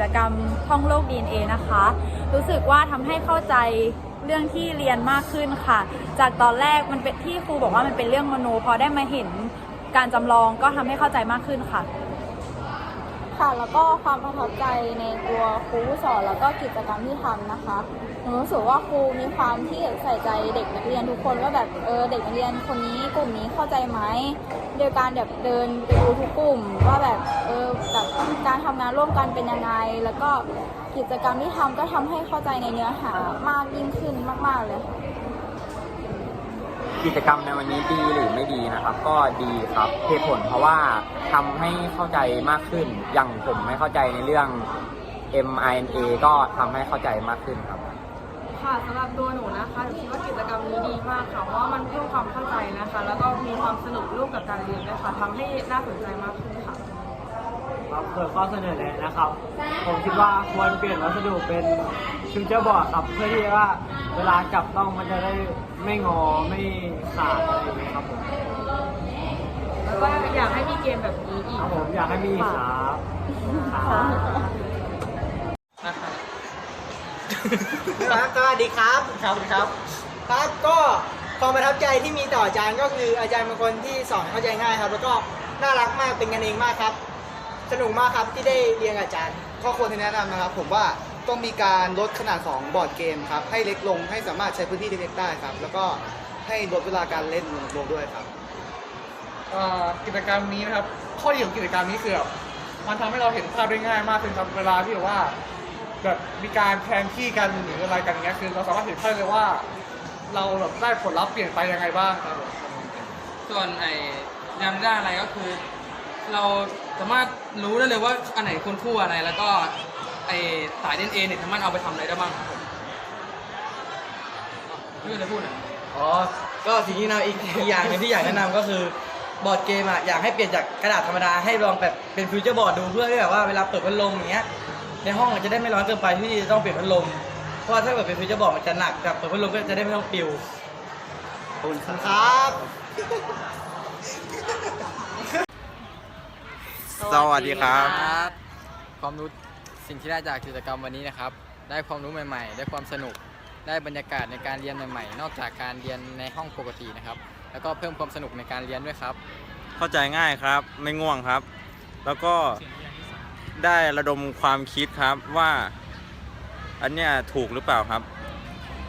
จากกิจกรรมท่องโลก DNA นะคะ รู้สึกว่าทำให้เข้าใจเรื่องที่เรียนมากขึ้นค่ะ จากตอนแรกมันเป็นที่ครูบอกว่ามันเป็นเรื่องมโนพอได้มาเห็นการจำลองก็ทำให้เข้าใจมากขึ้นค่ะ ค่ะ แล้วก็ความประทับใจในตัวครูสอนแล้วก็กิจกรรมที่ทำนะคะ นูรู้สึกว่าครูมีความที่ใส่ใจเด็กนักเรียนทุกคนว่าแบบเออเด็กนักเรียนคนนี้กลุ่มนี้เข้าใจไหมโดยการแบบเดินไปดูทุกกลุ่มว่าแบบเออแบบการทำงานร่วมกันเป็นยังไง แล้วก็กิจกรรมที่ทำก็ทำให้เข้าใจในเนื้อหามากยิ่งขึ้นมากๆเลยกิจกรรมในวันนี้ดีหรือไม่ดีนะครับ ก็ดีครับเหตุผลเพราะว่าทำให้เข้าใจมากขึ้นอย่างผมไม่เข้าใจในเรื่อง mRNA ก็ทำให้เข้าใจมากขึ้นครับ ค่ะสำหรับตัวหนูนะคะหนูคิดว่ากิจกรรมนี้ดีมากค่ะ เพราะว่ามันเพิ่มความเข้าใจนะคะ แล้วก็มีความสนุกร่วมกับการเรียนด้วยค่ะทำให้น่าสนใจมากขึ้นค่ะครับส่วนข้อเสนอแนะนะครับ ผมคิดว่าควรเปลี่ยนวัสดุเป็นฟิวเจอร์บอร์ดครับ เพื่อที่ว่าเวลาจับต้องมันจะได้ไม่งอไม่ขาดอะไรอย่างเงี้ยครับผมแล้วก็อยากให้มีเกมแบบนี้อีคกรับผมอยากให้มีครับ ค รับครับสวัสดีครับ ครับครับ ครับก็ความประทับใจที่มีต่ออาจารย์ก็คืออาจารย์เป็นคนที่สอนเข้าใจง่ายครับ แล้วก็น่ารักมากเป็นกันเองมากครับ สนุกมากครับที่ได้เรียนกับอาจารย์ ข้อควรที่แนะนำนะครับ ผมว่าต้องมีการลดขนาดของบอร์ดเกมครับ ให้เล็กลงให้สามารถใช้พื้นที่เล็กๆได้ครับ แล้วก็ให้ลดเวลาการเล่นลงด้วยครับ เอ่อกิจกรรมนี้นะครับ ข้อดีของกิจกรรมนี้คือแบบมันทำให้เราเห็นภาพได้ง่ายมากขึ้นครับเวลาที่แบบว่า แบบมีการแทนที่กันหรืออะไรกันอย่างเงี้ยคือเราสามารถเห็นภาพเลยว่า เราแบบได้ผลลัพธ์เปลี่ยนไปยังไงบ้างครับผมส่วนไอ้ยำได้อะไรก็คือ เราสามารถรู้ได้เลยว่าอันไหนควรคู่อะไรแล้วก็ไอ้สายเดนเอเนี่ยสามารถเอาไปทำอะไรได้บ้างครับผมพี่จะพูดน่อยอ๋อ ก็สิ่งที่เราอีกอีกอย่างหนึงที่อยากแนะนำก็คือบอร์ดเกมอะอยากให้เปลี่ยนจากกระดาษธรรมดาให้ลองแบบเป็นฟิวเจอร์บอร์ดดูเพื่อที่แบบว่าเวลาเปิดพัดลมอย่างเงี้ย ในห้องอาจจะได้ไม่ร้อนเกินไปที่จะต้องเปลี่ยนพัดลม เพราะว่าถ้าเกิดเป็นฟิวเจอร์บอร์ดมันจะหนักกับเปิดพัดลมก็จะได้ไม่ต้องปิวขอบคุณครับ สวัสดีครับบความรู้สิ่งที่ได้จากกิจกรรมวันนี้นะครับ ได้ความรู้ใหม่ ๆ ได้ความสนุก ได้บรรยากาศในการเรียนใหม่ๆ นอกจากการเรียนในห้องปกตินะครับ แล้วก็เพิ่มความสนุกในการเรียนด้วยครับ เข้าใจง่ายครับ ไม่ง่วงครับ แล้วก็ ได้ระดมความคิดครับว่าอันเนี้ยถูกหรือเปล่าครับ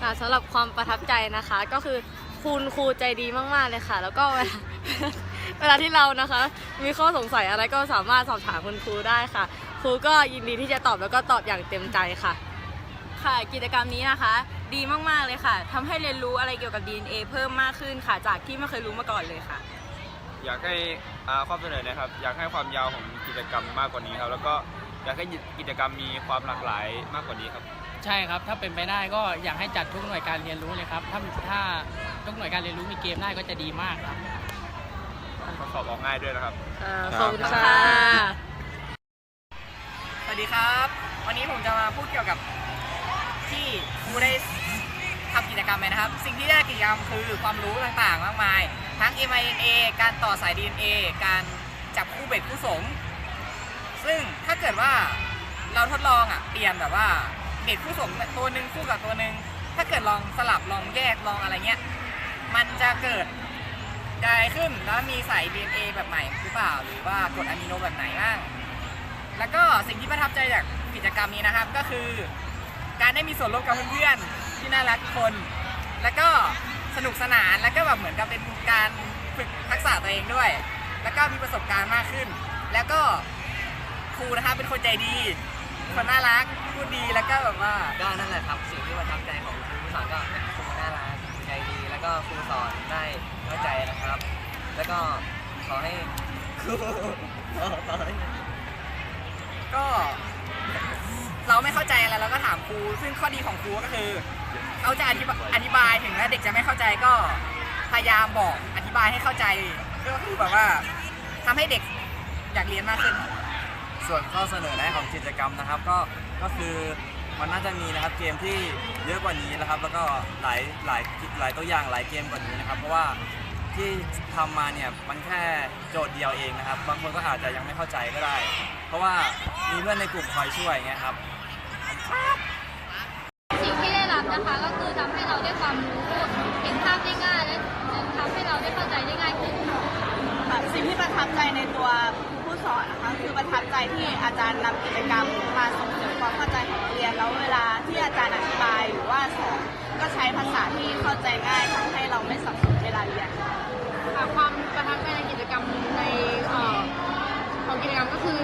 ค่ะสำหรับความประทับใจนะคะ ก็คือคุณครูใจดีมากๆเลยค่ะ แล้วก็เวลา เวลาที่เรานะคะ มีข้อสงสัยอะไรก็สามารถสอบถามคุณครูได้ค่ะ ครูก็ยินดีที่จะตอบแล้วก็ตอบอย่างเต็มใจค่ะ ค่ะกิจกรรมนี้นะคะ ดีมากๆเลยค่ะทำให้เรียนรู้อะไรเกี่ยวกับ DNA เพิ่มมากขึ้นค่ะ จากที่ไม่เคยรู้มาก่อนเลยค่ะ อยากให้อ่าข้อเสนอนะครับ อยากให้ความยาวของกิจกรรมมากกว่านี้ครับ แล้วก็อยากให้กิจกรรมมีความหลากหลายมากกว่านี้ครับ ใช่ครับ ถ้าเป็นไปได้ก็อยากให้จัดทุกหน่วยการเรียนรู้เลยครับ ถ้าถ้าทุกหน่วยการเรียนรู้มีเกมได้ก็จะดีมากครับข้อสอบออกง่ายด้วยนะครับขอบคุณค่ะ สวัสดีครับ วันนี้ผมจะมาพูดเกี่ยวกับที่ครูได้ ทำกิจกรรมไปนะครับ สิ่งที่ได้กิจกรรมคือความรู้ต่างๆ มากมาย ทั้ง mRNA การต่อสาย DNA การจับคู่เบ็ดคู่สม ซึ่งถ้าเกิดว่าเราทดลองอะเปลี่ยนแบบว่าเบ็ดคู่สมตัวหนึ่งคู่กับตัวหนึ่งถ้าเกิดลองสลับลองแยกลองอะไรเงี้ยมันจะเกิดอะไรขึ้นแล้วมีสาย DNA แบบใหม่หรือเปล่า หรือว่ากรดอะมิโนแบบไหนบ้างแล้วก็สิ่งที่ประทับใจจากกิจกรรมนี้นะครับก็คือ การได้มีส่วนร่วมกับเพื่อนๆ ที่น่ารักทุกคน แล้วก็สนุกสนานแล้วก็แบบเหมือนกับเป็นการฝึกทักษะตัวเองด้วย แล้วก็มีประสบการณ์มากขึ้น แล้วก็ครูนะครับเป็นคนใจดี คนน่ารักพูดดีแล้วก็แบบว่าก็นั่นแหละครับสิ่งที่ประทับใจของครูสอนก็ครูน่ารักใจดี แล้วก็ครูสอนได้เข้าใจนะครับ แล้วก็ขอให้ครูขอให้ก็ เราไม่เข้าใจอะไรเราก็ถามครู ซึ่งข้อดีของครูก็คือเขาจะอธิบายอธิบายถึงแม้เด็กจะไม่เข้าใจก็พยายามบอกอธิบายให้เข้าใจก็คือแบบว่าทำให้เด็กอยากเรียนมากขึ้น ส่วนข้อเสนอแนะของกิจกรรมนะครับ ก็ก็คือมันน่าจะมีนะครับเกมที่เยอะกว่านี้นะครับ แล้วก็หลายหลายหลายตัวอย่างหลายเกมกว่านี้นะครับ เพราะว่าที่ทำมาเนี่ยมันแค่โจทย์เดียวเองนะครับ บางคนก็อาจจะยังไม่เข้าใจก็ได้ เพราะว่ามีเพื่อนในกลุ่มคอยช่วยอย่างเงี้ยครับ สิ่งที่ได้รับ นะคะ ก็คือทำให้เราได้ความรู้เห็นภาพได้ง่าย และทำให้เราได้เข้าใจได้ง่ายขึ้นค่ะสิ่งที่ประทับใจในตัวผู้สอนนะคะคือประทับใจที่อาจารย์นำกิจกรรมมาส่งเสริมความเข้าใจของนักเรียนแล้วเวลาที่อาจารย์อธิบายหรือว่าสอนก็ใช้ภาษาที่เข้าใจง่ายทำให้เราไม่สับสนเวลาเรียนค่ะความประทับใจในกิจกรรมในออของกิจกรรมก็คือ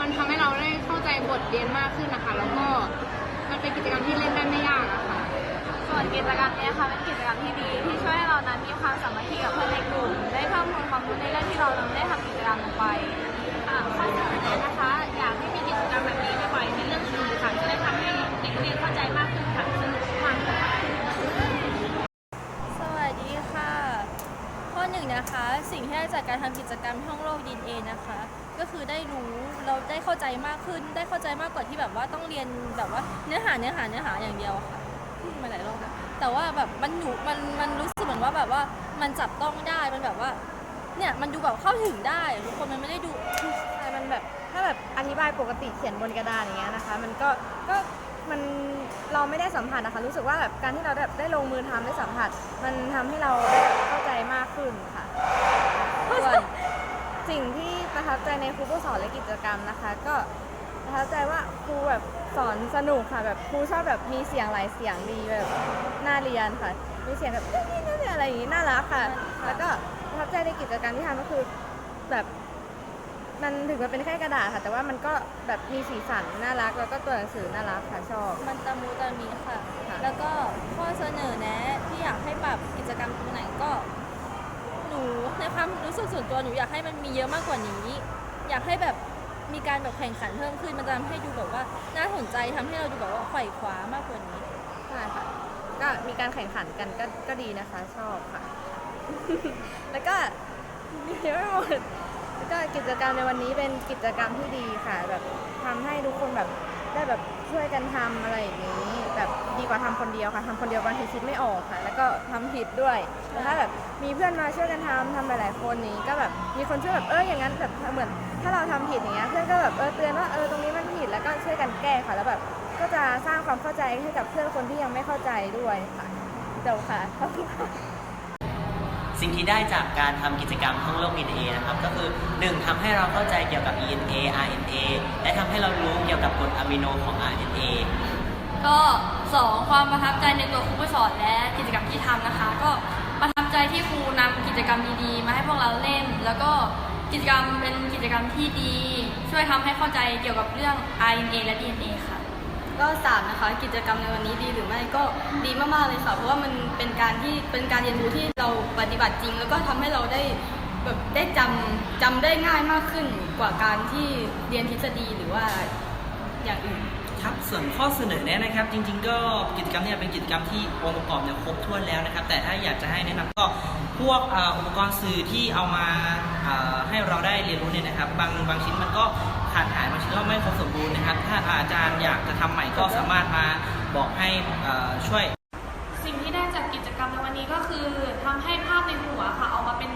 มันทำให้เราได้เข้าใจบทเรียนมากขึ้นนะคะ แล้วก็มันเป็นกิจกรรมที่เล่นได้ไม่ยากอะค่ะ ส่วนกิจกรรมนี้ค่ะเป็นกิจกรรมที่ดีที่ช่วยให้เรานั้นมีความสามัคคีกับเพื่อนในกลุ่ม ได้เพิ่มพูนความรู้ในเรื่องที่เรานั้นได้ทำกิจกรรมลงไปอ่าข้อเสนอแนะนะคะ อยากให้มีกิจกรรมแบบนี้บ่อยๆในเรื่องสื่อค่ะจะได้ทำให้เด็กเรียนเข้าใจมากขึ้นค่ะสนุกมากค่ะสวัสดีค่ะ ข้อหนึ่งนะคะ สิ่งที่ได้จากการทำกิจกรรมท่องโลกดีเอนะคะ ก็คือได้รู้เราได้เข้าใจมากขึ้น ได้เข้าใจมากกว่าที่แบบว่าต้องเรียนแบบว่าเนื้อหาเนื้อหาเนื้อหาอย่างเดียวะค่ะ มาหลายรอบแล้วแต่ว่าแบบมันหนูมันมันรู้สึกเหมือนว่าแบบว่ามันจับต้องได้มันแบบว่าเนี่ยมันดูแบบเข้าถึงได้อะทุกคนมันไม่ได้ดูใช่มันแบบถ้าแบบอธิบายปกติเขียนบนกระดานอย่างเงี้ยนะคะ มันก็ก็มันเราไม่ได้สัมผัสนะคะ รู้สึกว่าแบบการที่เราแบบได้ลงมือทำได้สัมผัส มันทำให้เราได้เข้าใจมากขึ้นค่ะส่วนสิ่งที่ประทับใจในครูผู้สอนและกิจกรรมนะคะ ก็ ประทับใจว่าครูแบบสอนสนุกค่ะแบบครูชอบแบบมีเสียงหลายเสียงดีแบบน่าเรียนค่ะ มีเสียงแบบนี่นี่นี่อะไรอย่างงี้น่ารักค่ะ แล้วก็ประทับใจในกิจกรรมที่ทำก็คือแบบมันถึงมันเป็นแค่กระดาษค่ะ แต่ว่ามันก็แบบมีสีสันน่ารัก แล้วก็ตัวหนังสือน่ารักค่ะชอบ มันตะมูตะมีค่ะ ค่ะ แล้วก็ข้อเสนอแนะที่อยากให้ปรับกิจกรรมตรงไหนก็ หนูในความรู้สึกส่วนตัวหนูอยากให้มันมีเยอะมากกว่านี้ อยากให้แบบ มีการแบบแข่งขันเพิ่มขึ้นมันจะทำให้ดูแบบว่าน่าสนใจทำให้เราดูแบบว่าไขว่คว้ามากกว่านี้ ใช่ค่ะ ก็มีการแข่งขันกันก็ก็ดีนะคะ ชอบค่ะ แล้วก็มีเยอะหมดแล้วก็กิจกรรมในวันนี้เป็นกิจกรรมที่ดีค่ะ แบบทำให้ทุกคนแบบได้แบบ ช่วยกันทำอะไรอย่างนี้แบบดีกว่าทำคนเดียวค่ะทำคนเดียวบางทีคิดไม่ออกค่ะ แล้วก็ทำผิดด้วยแต่ถ้าแบบมีเพื่อนมาช่วยกันทำทำหลายๆคนนี้ ก็แบบมีคนช่วยแบบเอออย่างนั้นแบบเหมือน ถ้าเราทำผิดอย่างเงี้ยเพื่อนก็แบบเออเตือนว่าเออตรงนี้มันผิดแล้วก็ช่วยกันแก้ค่ะ แล้วแบบก็จะสร้างความเข้าใจให้กับเพื่อนคนที่ยังไม่เข้าใจด้วยค่ะเดี๋ยวค่ะขอบคุณค่ะ สิ่งที่ได้จากการทำกิจกรรมท่องโลก DNA นะครับ ก็คือ 1. ทำให้เราเข้าใจเกี่ยวกับ ENA RNA และทำให้เรารู้เกี่ยวกับกรดอะมิโนของ RNA ก็สองความประทับใจในตัวครูผู้สอนและกิจกรรมที่ทำนะคะ ก็ประทับใจที่ครูนำกิจกรรมดีๆ มาให้พวกเราเล่น แล้วก็กิจกรรมเป็นกิจกรรมที่ดี ช่วยทำให้เข้าใจเกี่ยวกับเรื่อง RNA และ DNA ค่ะ ก็สามนะคะกิจกรรมในวันนี้ดีหรือไม่ก็ดีมากๆเลยค่ะ เพราะว่ามันเป็นการที่เป็นการเรียนรู้ที่เราปฏิบัติจริง แล้วก็ทำให้เราได้แบบได้จำจำได้ง่ายมากขึ้นกว่าการที่เรียนทฤษฎีหรือว่าอย่างอื่น ครับส่วนข้อเสนอแนะนะครับ จริง ๆ ก็กิจกรรมเนี่ยเป็นกิจกรรมที่องค์ประกอบเนี่ยครบถ้วนแล้วนะครับ แต่ถ้าอยากจะให้แนะนำก็พวกอ,อุปกรณ์สื่อที่เอามาให้เราได้เรียนรู้เนี่ยนะครับ บางบางชิ้นมันก็ขาดหายบางชิ้นก็ไม่ครบสมบูรณ์นะครับ ถ้าอาจารย์อยากจะทำใหม่ก็สามารถมาบอกให้ช่วย สิ่งที่ได้จากกิจกรรมในวันนี้ก็คือทำให้ภาพในหัวค่ะออกมาเป็น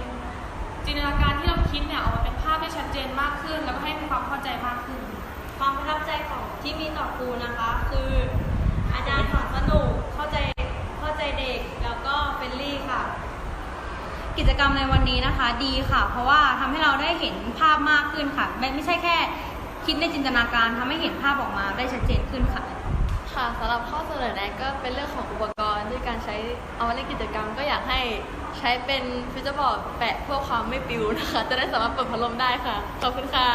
จินตนาการที่เราคิดเนี่ยออกมาเป็นภาพที่ชัดเจนมากขึ้น แล้วก็ให้มีความเข้าใจมากขึ้น ความประทับใจของที่มีต่อครูนะคะ คืออาจารย์สอนสนุกเข้าใจเข้าใจเด็กแล้วก็เฟรนลี่ค่ะ กิจกรรมในวันนี้นะคะดีค่ะ เพราะว่าทำให้เราได้เห็นภาพมากขึ้นค่ะ ไม่ไม่ใช่แค่คิดในจินตนาการทำให้เห็นภาพออกมาได้ชัดเจนขึ้นค่ะค่ะสำหรับข้อเสนอแนะก็เป็นเรื่องของอุปกรณ์ด้วยการใช้เอามาเล่นกิจกรรมก็อยากให้ใช้เป็นฟิวเจอร์บอร์ดแปะเพื่อความไม่ปิวนะคะ จะได้สามารถเปิดพัดลมได้ค่ะ ขอบคุณค่ะ